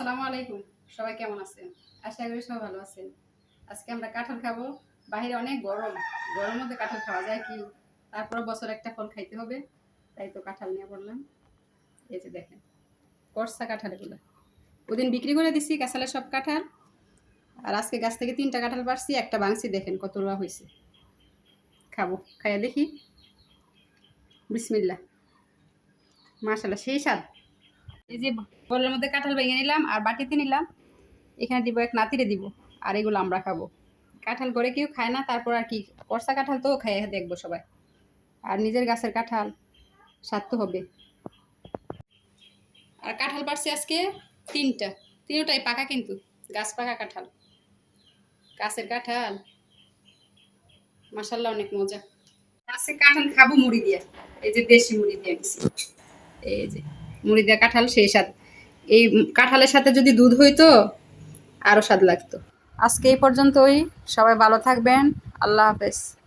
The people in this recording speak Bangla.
আসসালামু আলাইকুম। সবাই কেমন আছেন? আশা করি সবাই ভালো আছেন। আজকে আমরা কাঁঠাল খাব। বাইরে অনেক গরম। গরমের মধ্যে কাঁঠাল খাওয়া যায় কি? তারপর বছর একটা ফল খাইতে হবে। তাই তো কাঁঠাল নিয়ে পড়লাম এই যে দেখেন, কর্সা কাঁঠাল এগুলো। ওদিন বিক্রি করে দিছি কাঁচালের সব কাঁঠাল। আর আজকে গাছ থেকে তিনটা কাঁঠাল পারছি একটা বাংছি দেখেন কত রুয়া হয়েছে খাব, খাইয়া দেখি। বিসমিল্লা মাশাল্লাহ সেই স্বাদ। এই যে বলের মধ্যে কাঁঠাল ভেঙে নিলাম আর বাটিতে নিলাম। এখানে দিব এক নাতিরে দিব, আর এগুলো আমরা খাব। কাঁঠাল করে কেউ খায় না, তারপর আর কি, কর্সা কাঁঠাল তো খাইয়ে দেখব সবাই। আর নিজের গাছের কাঁঠাল, স্বাদ তো হবে। আর কাঁঠাল পারছি আজকে তিনটা, তিনটাই পাকা কিন্তু, গাছ পাকা কাঁঠাল। গাছের কাঁঠাল মাসাল্লাহ অনেক মজা। গাছে কাঁঠাল খাব মুড়ি দিয়ে, এই যে দেশি মুড়ি দিয়ে এই যে। মুড়ি দিয়ে কাঁঠাল, সেই স্বাদ। এই কাঁঠালের সাথে যদি দুধ হইতো আরও স্বাদ লাগতো। আজকে এই পর্যন্তই। সবাই ভালো থাকবেন। আল্লাহ হাফেজ।